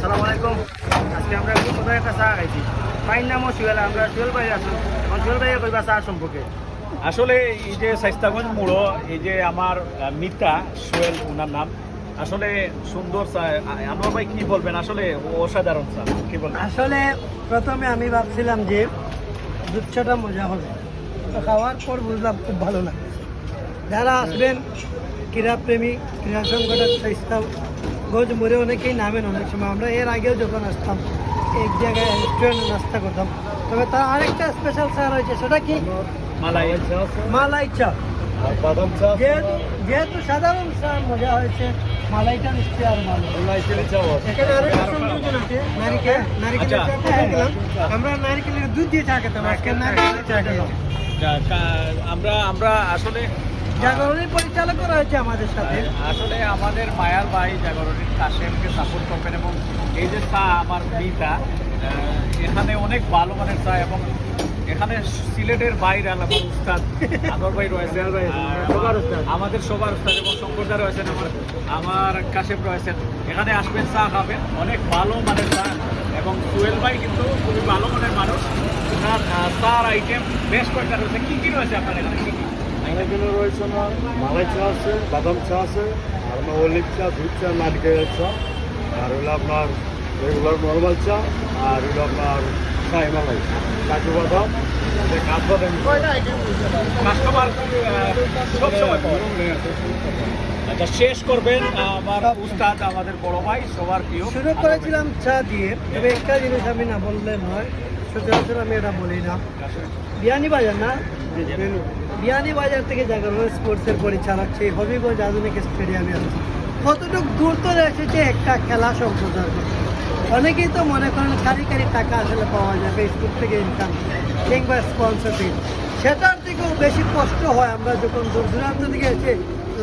সালাম আলাইকুম আজকে আমরা একটু কোথায় একটা চা খাইছি। মাইন নামও সুয়েল আমরা সুয়েল ভাই আছো। আমার সুয়েল কইবা চা সম্পর্কে। আসলে এই যে স্বাস্থ্যগঞ্জ মোড়ো এই যে আমার মিতা সোহেল ওনার নাম আসলে সুন্দর আনোয়ার ভাই কি বলবেন? আসলে অসাধারণ চা কি বলবেন? আসলে প্রথমে আমি ভাবছিলাম যে দুধ চাটা মজা হবে। খাওয়ার পর বুঝলাম খুব ভালো লাগে যারা আসবেন ক্রীড়াপ্রেমী ক্রীড়া সংগঠন স্বাস্থ্য গজ মোড়ে অনেকেই নামেন অনেক সময়। আমরা এর আগেও যখন আসতাম এক জায়গায় রেস্টুরেন্টে নাস্তা করতাম। তবে তার আরেকটা স্পেশাল স্যার রয়েছে সেটা কি? মালাই চা। মালাই চা। বাদাম চা? যেহেতু যেহেতু সাধারণ চা মজা হয়েছে মালাইটা নিশ্চয়ই আর ভালো নাইকেলের চা এখানে আরেকটা সংযোজন আছে নারিকেল নারিকেলের আচ্ছা। চা খেলাম আমরা নারিকেলের দুধ দিয়ে চা খেতাম আজকে নারিকেলের চা খেলাম আমরা আমরা আসলে জাগরণের পরিচালক করা হয়েছে আমাদের সাথে। আসলে আমাদের মায়ার ভাই জাগরণীর কাশেমকে সাপোর্ট করবেন এবং এই যে চা আমার আহ, এখানে অনেক ভালো মানের চা এবং এখানে সিলেটের বাইরে আমার উস্তাদ আদর ভাই রয়েছেন। আমাদের সবার উস্তাদ এবং শঙ্করদা রয়েছেন আমার আমার কাশেম রয়েছেন। এখানে আসবেন চা খাবেন। অনেক ভালো মানের চা এবং সুয়েল ভাই কিন্তু খুবই ভালো মানের মানুষ। আহ, চার আইটেম বেশ কয়েকটা রয়েছে। কী কী রয়েছে আপনার এখানে? কী কী? রয়েছে মালাই চা আছে বাদাম চা আছে আর আমার অলিভ চা দুধ চা নারকেলের চা আর হলো আপনার রেগুলার নর্মাল চা আর হলো আপনার চাই মালাই কাজু বাদাম কাজ বাদাম কাস্টমার সব সময় পাওয়া যায়। আচ্ছা শেষ করবেন আমাদের বড় ভাই শুরু করেছিলাম চা দিয়ে, তবে একটা জিনিস আমি না বললে নয়, সচরাচর আমি এটা বলি না বিয়ানি বাজার না বিয়ানি বাজার থেকে জাগরণ স্পোর্টসের পরিচালক সেই হবিগঞ্জ আধুনিক স্টেডিয়ামে আছে কতটুকু দূর তো এসেছে একটা খেলা সম্প্রচার। অনেকেই তো মনে করেন কারি কারি টাকা আসলে পাওয়া যায় ফেসবুক থেকে ইনকাম কিংবা স্পন্সর থেকে সেটার থেকেও বেশি কষ্ট হয় আমরা যখন দূর দূরান্ত থেকে এসে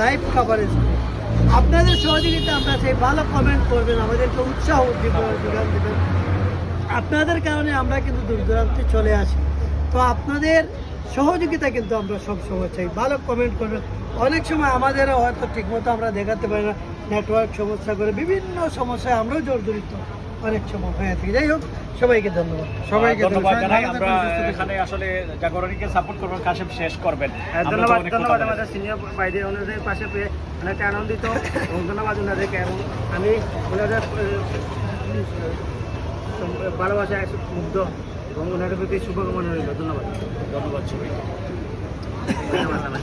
লাইভ কাভারেজ করি। আপনাদের সহযোগিতা আমরা সেই ভালো কমেন্ট করবেন, আমাদেরকে উৎসাহ উদ্দীপনা যোগান দেবেন। আপনাদের কারণে আমরা কিন্তু দূর দূরান্তে চলে আসি। তো আপনাদের সহযোগিতা কিন্তু আমরা সব সময় চাই। ভালো কমেন্ট করবেন। অনেক সময় আমাদেরও হয়তো ঠিকমতো আমরা দেখাতে পারি না। নেটওয়ার্ক সমস্যা করে বিভিন্ন সমস্যায় আমরাও জর্জরিত। অনেক সময় হয়ে থাকি। যাই হোক সবাইকে ধন্যবাদ। সবাইকে ধন্যবাদ জানাই। আমরা থাকবেন, সুস্থ থাকবেন। এখানে আসলে জাগরণীকে সাপোর্ট করবেন কাশেম শেষ করবেন। হ্যাঁ, ধন্যবাদ ধন্যবাদ আমাদের সিনিয়র ভাইদের ওনাদের পাশে পেয়ে অনেকটা আনন্দিত এবং ধন্যবাদ ওনাদেরকে। এবং আমি ওনাদের আহ, মুগ্ধ এবং ওনাদের প্রতি শুভকামনা রইল। ধন্যবাদ। ধন্যবাদ সবাইকে। ধন্যবাদ।